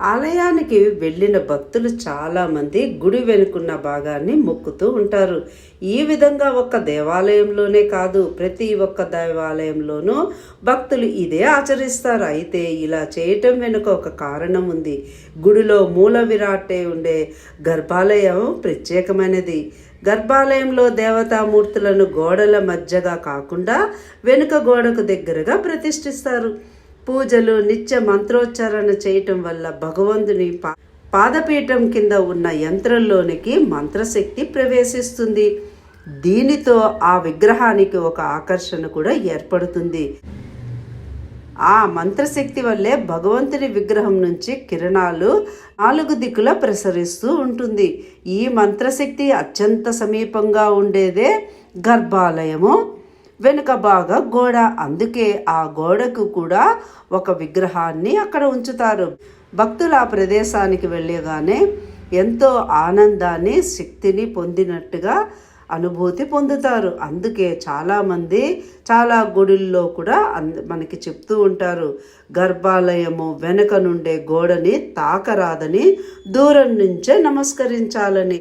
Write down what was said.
ఆలయానికి వెళ్ళిన భక్తులు చాలామంది గుడి వెనుకున్న భాగాన్ని మొక్కుతూ ఉంటారు. ఈ విధంగా ఒక్క దేవాలయంలోనే కాదు ప్రతి ఒక్క దేవాలయంలోనూ భక్తులు ఇదే ఆచరిస్తారు. అయితే ఇలా చేయటం వెనుక ఒక కారణం ఉంది. గుడిలో మూల విరాటే ఉండే గర్భాలయం ప్రత్యేకమైనది. గర్భాలయంలో దేవతామూర్తులను గోడల మధ్యగా కాకుండా వెనుక గోడకు దగ్గరగా ప్రతిష్ఠిస్తారు. పూజలు నిత్య మంత్రోచ్చారణ చేయటం వల్ల భగవంతుని పా పాదపీఠం కింద ఉన్న యంత్రంలోనికి మంత్రశక్తి ప్రవేశిస్తుంది. దీనితో ఆ విగ్రహానికి ఒక ఆకర్షణ కూడా ఏర్పడుతుంది. ఆ మంత్రశక్తి వల్లే భగవంతుని విగ్రహం నుంచి కిరణాలు నాలుగు దిక్కుల ప్రసరిస్తూ ఉంటుంది. ఈ మంత్రశక్తి అత్యంత సమీపంగా ఉండేదే గర్భాలయము. వెనుక బాగా గోడ. అందుకే ఆ గోడకు కూడా ఒక విగ్రహాన్ని అక్కడ ఉంచుతారు. భక్తులు ఆ ప్రదేశానికి వెళ్ళగానే ఎంతో ఆనందాన్ని శక్తిని పొందినట్టుగా అనుభూతి పొందుతారు. అందుకే చాలామంది చాలా గుడుల్లో కూడా అంద మనకి చెప్తూ ఉంటారు. గర్భాలయము వెనుక నుండే గోడని తాకరాదని దూరం నుంచే నమస్కరించాలని.